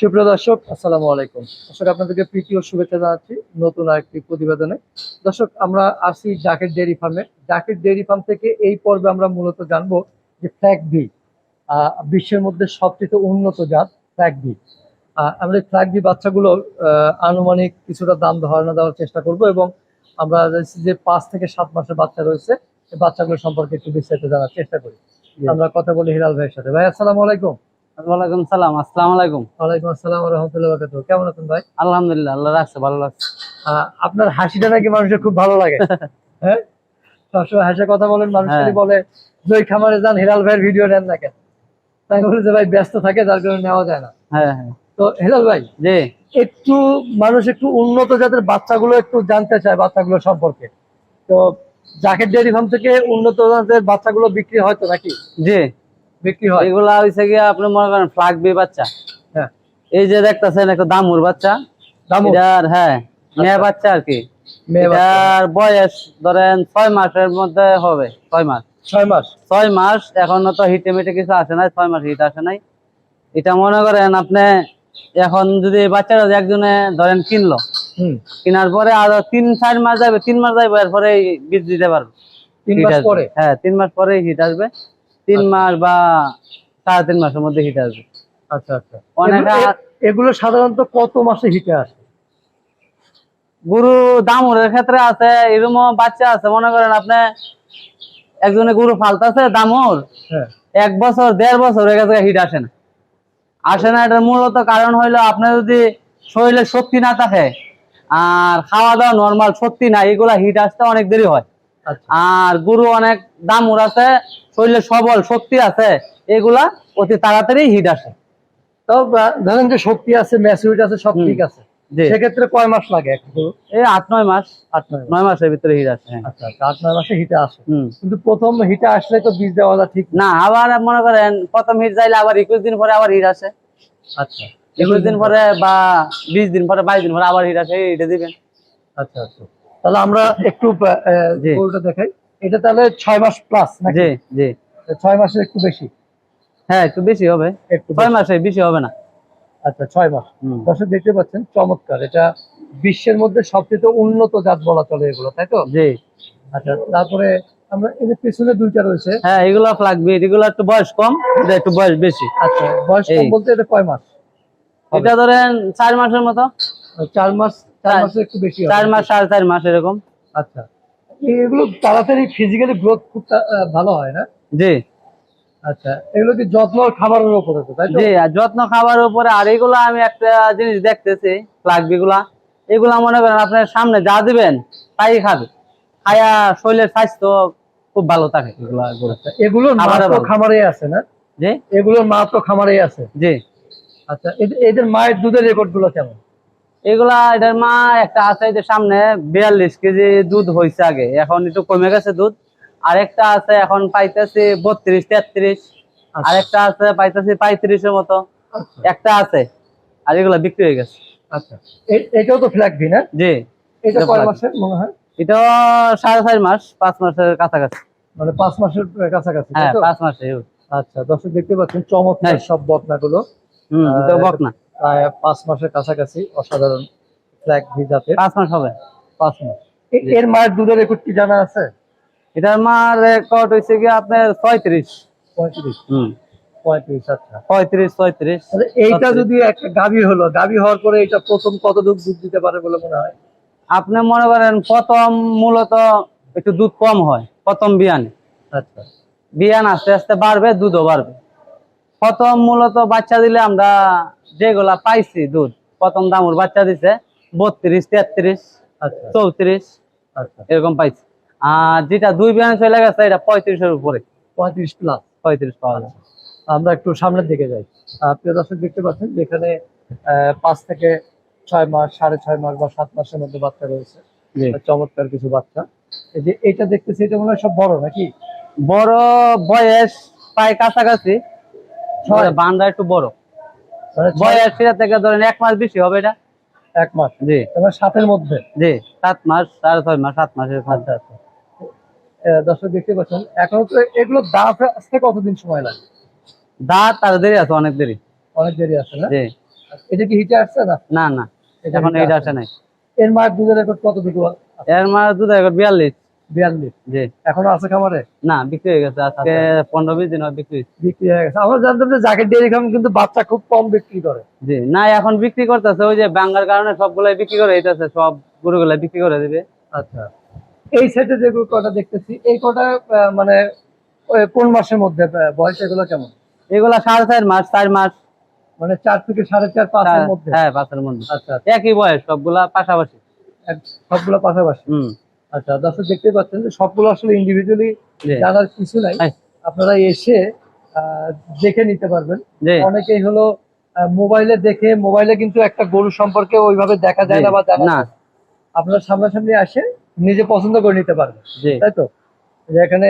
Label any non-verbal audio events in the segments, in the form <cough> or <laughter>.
সুপ্রিয় দর্শক আসসালামু আলাইকুম। দর্শক আপনাদেরকে প্রীতি ও শুভেচ্ছা জানাচ্ছি নতুন আরেকটি প্রতিবেদনে। দর্শক আমরা আসি জাকের ডেয়ারি ফার্মে। জাকের ডেয়ারি ফার্ম থেকে এই পর্বে আমরা মূলত জানব যে ফ্ল্যাগ বি বিশ্বের মধ্যে সবচেয়ে উন্নত জাত ফ্ল্যাগ বি। আমরা এই ফ্ল্যাগ বি বাচ্চাগুলোর আহ, আনুমানিক কিছুটা দাম ধারণা দেওয়ার চেষ্টা করব এবং আমরা যে পাঁচ থেকে সাত মাসের বাচ্চা রয়েছে। বাচ্চাগুলো সম্পর্কে একটু বিস্তারিত জানার চেষ্টা করি। আমরা কথা বলি হিলাল ভাইয়ের সাথে। ভাই আসসালামু আলাইকুম। ওয়ালাইকুম সালাম আসসালাম আলাইকুম। ওয়ালাইকুম আসসালাম রহমতুল্লাহ বারাকাতুহু। কেমন আছেন ভাই? আলহামদুলিল্লাহ আল্লাহ রাখছে ভালো লাগছে আপনার হাসিটা নাকি মানুষের খুব ভালো লাগে। <laughs> হ্যাঁ? সবসময় হাসে কথা বলেন মানুষ হ্যাঁ। বলে জয় খামারে যান হিলাল ভাইয়ের ভিডিও নেন না কেন? তাই বলে যে ভাই ব্যস্ত থাকে যার কারণে নেওয়া যায় না। হ্যাঁ হ্যাঁ। তো হিলাল ভাই জি। একটু মানুষ একটু উন্নত জাতের বাচ্চাগুলো একটু জানতে চায় বাচ্চাগুলো সম্পর্কে। তো জাকের ডেয়ারি ফার্ম থেকে উন্নত জাতের বাচ্চাগুলো বিক্রি হয় তো নাকি? জি। বিক্রি হয়। এগুলা হয়েছে গিয়ে আপনি মনে করেন বাচ্চা। হ্যাঁ। এই যে দেখতেছেন একটা দামুর বাচ্চা। দামও এটার হ্যাঁ মেয়ে বাচ্চা আর কি। এটার বয়স ধরেন ছয় মাসের মধ্যে হবে ছয় মাস। ছয় মাস? ছয় মাস এখনও তো হিটে মিটে কিছু আসে নাই ছয় মাস হিট আসে নাই। এটা মনে করেন আপনি এখন যদি বাচ্চারা একজনে ধরেন কিনলো কেনার পরে আরও তিন চার মাস যাবে তিন মাস যাবে এরপরে বীজ দিতে পারবে। তিন মাস পরে? হ্যাঁ তিন মাস পরে হিট আসবে। তিন আচ্ছা। মাস বা সাড়ে তিন মাসের মধ্যে হিট আসবে। আচ্ছা আচ্ছা। এগুলো- সাধারণত কত মাসে হিটে আসে? গরু দামুরের ক্ষেত্রে আছে এরকম বাচ্চা আছে মনে করেন আপনি একজনে গরু ফালতাছে দামুর হ্যাঁ। এক বছর দেড় বছর হয়ে গেছে হিট আসে না। আসে না এটার মূলত কারণ হইল আপনার যদি শরীরে শক্তি না থাকে আর খাওয়া দাওয়া নর্মাল শক্তি না এগুলা হিট আসতে অনেক দেরি হয়। আর গরু অনেক দাম আছে শরীরে সবল শক্তি আছে এগুলা অতি তাড়াতাড়ি হিট আসে। তো ধরেন যে শক্তি আছে ম্যাচুরিটি আছে সব ঠিক আছে। সেক্ষেত্রে কয় মাস লাগে এই আট নয় মাস। আট নয় নয় মাসের ভিতরে হিট আসে হ্যাঁ। আচ্ছা আচ্ছা, আট নয় মাসে হিটে আসে। কিন্তু প্রথম হিটে আসলে তো বীজ দেওয়াটা ঠিক না। না আবার মনে করেন প্রথম হিট যাইলে আবার একুশ দিন পরে আবার হিট আসে। আচ্ছা। একুশ দিন পরে বা বিশ দিন পরে বাইশ দিন পরে আবার হিট আসে এটা দিবেন। আচ্ছা আচ্ছা। তাহলে আমরা একটু গরুটা দেখাই। এটা তাহলে ছয় মাস প্লাস জি জি। ছয় মাসের একটু বেশি? হ্যাঁ একটু বেশি হবে। একটু ছয়। মাসে বেশি হবে না। আচ্ছা ছয় মাস। দর্শক দেখতে পাচ্ছেন চমৎকার। এটা বিশ্বের মধ্যে সবচেয়ে উন্নত জাত বলা চলে এগুলো তাই তো? জি। আচ্ছা তারপরে আমরা এই যে পেছনে দুইটা রয়েছে। হ্যাঁ এগুলো লাগবে। এগুলো একটু বয়স কম এটা একটু বয়স বেশি। আচ্ছা বয়স কম বলতে এটা কয় মাস? এটা ধরেন চার মাসের মতো। চার মাস একটু বেশি চার মাস সাড়ে চার মাস এরকম। আচ্ছা। এগুলো তাড়াতাড়ি ফিজিক্যালি গ্রোথ খুব ভালো হয় না? জি। আচ্ছা এগুলো কি যত্ন খাবারের উপর তাই জি যত্ন খাবার উপরে আর এগুলো আমি একটা জিনিস দেখতেছি লাগবে গুলা এগুলা মনে করেন আপনার সামনে যা দিবেন তাই খাবে। খায়া শরীরের স্বাস্থ্য খুব ভালো থাকে এগুলা এগুলা। আচ্ছা, ভালো। খামারে আছে না? জি। এগুলোর মা তো খামারে আছে? জি। আচ্ছা এদের মায়ের দুধের রেকর্ডগুলো কেমন? এগুলা এটার মা একটা আছে যে সামনে বিয়াল্লিশ কেজি দুধ হয়েছে আগে এখন একটু কমে গেছে দুধ। আরেকটা আছে এখন পাইতেছি বত্রিশ তেত্রিশ। আচ্ছা। আরেকটা আছে পাইতেছি পঁয়ত্রিশের মতো। আচ্ছা। একটা আছে আর এগুলা বিক্রি হয়ে গেছে। আচ্ছা। এটাও তো ফ্ল্যাগ ভি না? জি। এটা কয় মাসের মনে হয়? সাড়ে চার মাস পাঁচ মাসের কাছাকাছি। মানে পাঁচ মাসের কাছাকাছি হ্যাঁ পাঁচ মাসে আচ্ছা দর্শক দেখতে পাচ্ছেন চমৎকার হ্যাঁ। সব বকনাগুলো। হম আহ, তো বক না প্রায় পাঁচ মাসের কাছাকাছি অসাধারণ ফ্ল্যাগ ভি জাতের পাঁচ মাস হবে। পাঁচ মাস। এর মায়ের দুধের রেকর্ড কি জানা আছে? এটার মার রেকর্ড হয়েছে কি আপনার পঁয়ত্রিশ হম। পঁয়ত্রিশ আচ্ছা। পঁয়ত্রিশ ছয়ত্রিশ। এইটা যদি একটা গাভী হলো গাভী হওয়ার পরে এটা প্রথম কত দুধ দুধ দিতে পারে বলে মনে হয়? আপনি মনে করেন প্রথম মূলত একটু দুধ কম হয় প্রথম বিয়ানে। আচ্ছা। বিয়ান আস্তে আস্তে বাড়বে দুধও বাড়বে। প্রথম মূলত বাচ্চা দিলে আমরা যেগুলা পাইছি দুধ প্রথম দামুর বাচ্চা দিছে বত্রিশ তেত্রিশ আচ্ছা। চৌত্রিশ আচ্ছা। এরকম পাইছি। আর যেটা দুই বিয়ানে চলে গেছে এটা পঁয়ত্রিশের উপরে। পঁয়ত্রিশ প্লাস পঁয়ত্রিশ পাওয়া যায় আমরা একটু সামনের দিকে যাই। প্রিয় দর্শক দেখতে পাচ্ছেন যেখানে পাঁচ থেকে ছয় মাস সাড়ে ছয় মাস বা সাত মাসের মধ্যে বাচ্চা রয়েছে। চমৎকার কিছু বাচ্চা। এই যে এটা দেখতেছি এটা মনে হয় সব বড় নাকি? বড় বয়স প্রায় কাছাকাছি। বান্দা একটু বড়। বয়স সেটা থেকে ধরেন এক মাস বেশি হবে এটা? এক মাস। জি। এবার সাতের মধ্যে। জি সাত মাস সাড়ে ছয় মাস সাত মাসের আচ্ছা আচ্ছা আহ, দর্শক দেখতে পাচ্ছেন এখন তো এগুলো দাঁত আসতে কতদিন সময় লাগে? দাঁত আর দেরি আছে অনেক দেরি। অনেক দেরি আছে না? জি। এটা কি হিটে আসছে না? না না এটা এখন এইটা আসে নাই। এর মায়ের দুধের রেকর্ড কত দিকে এর মাস দুধ এখন বিয়াল্লিশ। বিয়াল্লিশ। জি। এখনও আছে খামারে? না বিক্রি হয়ে গেছে আজকে পনেরো বিশ দিন বিক্রি। বিক্রি হয়ে গেছে। আমরা জানতাম যে জাকের ডেয়ারি ফার্ম কিন্তু বাচ্চা খুব কম বিক্রি করে। জি না এখন বিক্রি করতেছে ওই যে বাঙ্গার কারণে সবগুলাই বিক্রি করে দিতেছে সব গরুগুলা বিক্রি করে দিবে। আচ্ছা। এই সেটে কটা দেখতেছি এই কটা মানে কোন মাসের মধ্যে বয়স এগুলো কেমন? এগুলা সাড়ে চার মাস চার মাস। মানে চার থেকে সাড়ে চার পাঁচের মধ্যে? হ্যাঁ পাঁচের মধ্যে। আচ্ছা। একই বয়স সবগুলা পাশাপাশি। সবগুলো পাশাপাশি? হুম। আচ্ছা দর্শক দেখতে পাচ্ছেন যে সবগুলো আসলে ইন্ডিভিজুয়ালি জানার কিছু নাই। হ্যাঁ। আপনারা এসে দেখে নিতে পারবেন। অনেকেই হলো মোবাইলে দেখে মোবাইলে কিন্তু একটা গরু সম্পর্কে ওইভাবে দেখা যায় না বা জানা না। আপনারা সামনাসামনি আসে নিজে পছন্দ করে নিতে পারবেন। তাই তো? এখানে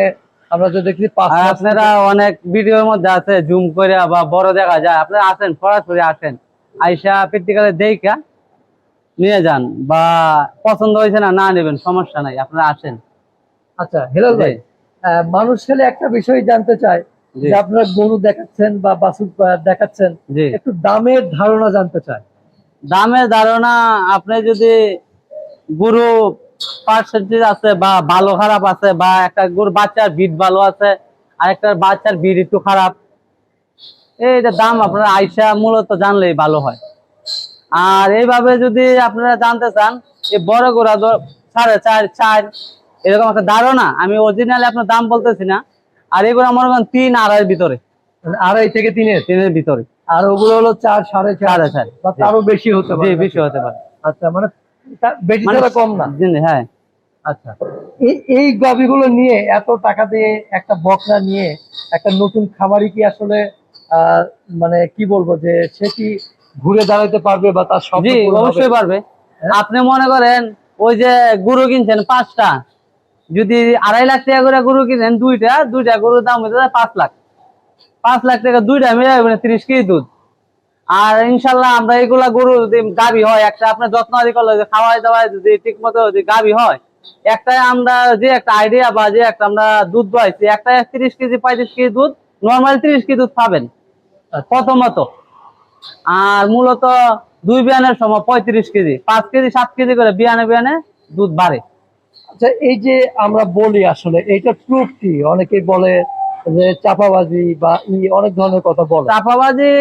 আমরা যে দেখি আপনারা অনেক ভিডিওর মধ্যে আছে জুম করে বা বড় দেখা যায়। আপনারা আসেন সরাসরি আসেন। আইসা প্র্যাকটিক্যালে দেখা নিয়ে যান বা পছন্দ হয়েছে না না নেবেন সমস্যা নাই আপনারা আসেন। আচ্ছা হেলাল ভাই মানুষ খেলে একটা বিষয় জানতে চায় যে আপনারা গরু দেখাচ্ছেন বা বাছুর দেখাচ্ছেন একটু দামের ধারণা জানতে চায়। দামের ধারণা আপনি যদি গরু পার্সেন্টেজ আছে বা ভালো খারাপ আছে বা একটা গরু বাচ্চার বিট ভালো আছে আর একটা বাচ্চার বিট একটু খারাপ এইটা দাম আপনার আইসা মূলত জানলেই ভালো হয়। আর এইভাবে যদি আপনারা জানতে চান এই বড় গোড়া সাড়ে চার চার এরকম একটা ধারণা আমি অরিজিনালি আপনার দাম বলতেছি না আর এগুলো মনে করেন তিন আড়াইয়ের ভিতরে। আড়াই থেকে তিনের? তিনের ভিতরে। আর ওগুলো হলো চার সাড়ে চার? সাড়ে চার। তারও বেশি হতে পারে। বেশি হতে পারে। আচ্ছা মানে বেশি মানে কম না। হ্যাঁ। আচ্ছা এই গাভিগুলো নিয়ে এত টাকা দিয়ে একটা বকনা নিয়ে একটা নতুন খামারি কি আসলে মানে কি বলব যে সে কি ঘুরে দাঁড়াতে পারবে বা তার জি অবশ্যই পারবে। হ্যাঁ? আপনি মনে করেন ওই যে গরু কিনছেন পাঁচটা যদি আড়াই লাখ টাকা করে গরু কিনেন দুইটা দুইটা গরুর দাম হচ্ছে পাঁচ লাখ। পাঁচ লাখ টাকা দুইটা মিলে যাবে তিরিশ কেজি দুধ। আর ইনশাল্লাহ আমরা এগুলা গরু যদি গাবি হয় একটা আপনার যত্ন আদি করলে যে খাওয়াই দাওয়াই যদি ঠিক মতো যদি গাবি হয় একটাই আমরা যে একটা আইডিয়া বা যে একটা আমরা দুধ দোয়াইছি একটা তিরিশ কেজি পঁয়ত্রিশ কেজি দুধ নর্মাল তিরিশ কেজি দুধ পাবেন। আচ্ছা। প্রথমত। আর মূলত দুই বিয়ানের সময় পঁয়ত্রিশ কেজি পাঁচ কেজি সাত কেজি করে বিয়ানে বিয়ানে দুধ বাড়ে। আচ্ছা এই যে আমরা বলি আসলে এইটা প্রুফ কি? অনেকেই বলে যে চাপাবাজি বা ই অনেক ধরনের কথা বলে। চাপাবাজি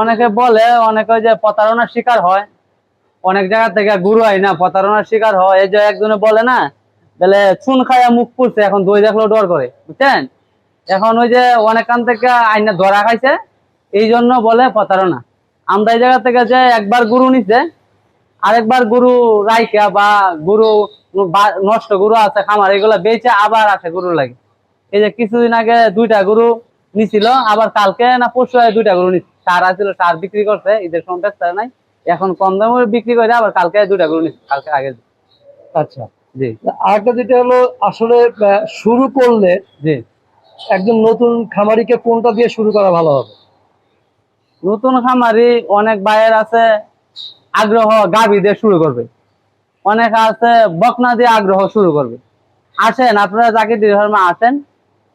অনেকে বলে অনেকে ওই যে প্রতারণার শিকার হয়। অনেক জায়গা থেকে গুরু হয় না প্রতারণার শিকার হয়। এই যে একজনে বলে না বলে চুন খায়া মুখ পুড়ছে এখন দই দেখলেও ডর করে বুঝছেন? এখন ওই যে অনেক কান থেকে আইনা ধরা খাইছে এই জন্য বলে প্রতারণা। আমরা এই জায়গা থেকে যে একবার গুরু নিছে আরেকবার গরু রাইকা বা গরু নষ্ট গরু আছে খামার এগুলা বেচে আবার আসে গরু লাগে। এই যে কিছুদিন আগে দুইটা গরু নিছিল আবার কালকে না পরশু আগে দুইটা গরু নিচ্ছে সার আছিল সার বিক্রি করছে ঈদের ব্যস্ত নাই। এখন কম দামে বিক্রি করে আবার কালকে দুইটা গরু নিচ্ছে কালকে আগে। আচ্ছা। জি। আরেকটা যেটা হলো আসলে শুরু করলে জি। একজন নতুন খামারিকে কোনটা দিয়ে শুরু করা ভালো হবে? নতুন খামারি অনেক ভাইয়ের আছে আগ্রহ গাভী দিয়ে শুরু করবে। অনেক আছে বকনা দিয়ে আগ্রহ শুরু করবে। আসেন আপনারা যাকে ধর্মে আসেন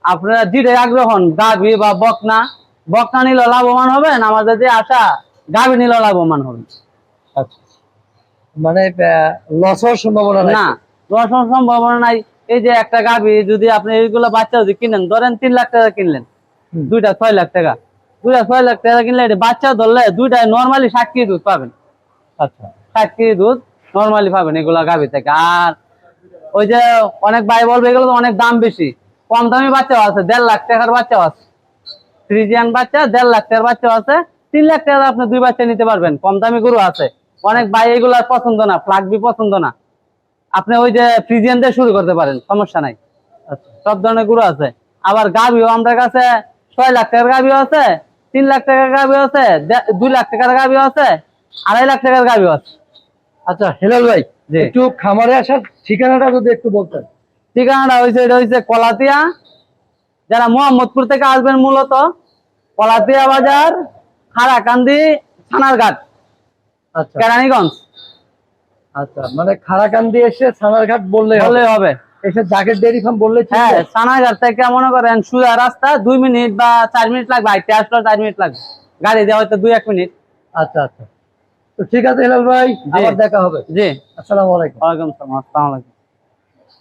আপনারা যেটা আগ্রহ হন গাভী বা বকনা। বকনা নিলেও লাভবান হবেন আমাদের যে আশা গাভী নিলেও লাভবান হবেন। আচ্ছা। মানে লস হওয়ার সম্ভাবনা না দর্শন সম্ভাবনা নাই। এই যে একটা গাভী যদি আপনি এইগুলো বাচ্চা যদি কিনেন ধরেন তিন লাখ টাকা কিনলেন দুইটা ছয় লাখ টাকা। দুইটা ছয় লাখ টাকা কিনলে এটা বাচ্চা ধরলে দুইটা নর্মালি ষাট কেজি দুধ পাবেন। আচ্ছা। ষাট কেজি দুধ নর্মালি পাবেন এগুলা গাভী থেকে। আর ওই যে অনেক ভাই বলবে এগুলো তো অনেক দাম বেশি। কম দামি বাচ্চাও আছে দেড় লাখ টাকার বাচ্চাও আছে। ফ্রিজিয়ান বাচ্চা দেড় লাখ টাকার বাচ্চাও আছে। তিন লাখ টাকা আপনি দুই বাচ্চা নিতে পারবেন। কম দামি গরু আছে। অনেক ভাই এগুলা পছন্দ না ফ্লাগবি পছন্দ না। আপনি ওই যে ফ্রিজিয়ান দিয়ে শুরু করতে পারেন সমস্যা নাই। আচ্ছা। সব ধরনের গরু আছে। আবার গাভিও আমাদের কাছে ছয় লাখ টাকার গাভিও আছে। তিন লাখ টাকার গাভিও আছে দুই লাখ টাকার গাভিও আছে আড়াই লাখ টাকার গাভিও আছে। আচ্ছা হেলাল ভাই। একটু খামারে আসার ঠিকানাটা যদি একটু বলতেন। ঠিকানাটা হয়েছে এটা হয়েছে কলাতিয়া যারা মোহাম্মদপুর থেকে আসবেন মূলত কলাতিয়া বাজার খারাকান্দি থানারঘাট আচ্ছা। কেরানীগঞ্জ। আচ্ছা মানে খারাকান্দি এসে সানারঘাট বললে বললে হবে। এসে ফার্ম বললে হ্যাঁ থেকে মনে করেন সুজা রাস্তা দুই মিনিট বা চার মিনিট লাগবে আসলে চার মিনিট লাগবে। গাড়ি দেওয়া হয়তো দুই এক মিনিট। আচ্ছা আচ্ছা। তো ঠিক আছে হেলাল ভাই আবার দেখা হবে। জি। আসসালামু আলাইকুম। ওয়ালাইকুম সালাম আসসালামু আলাইকুম।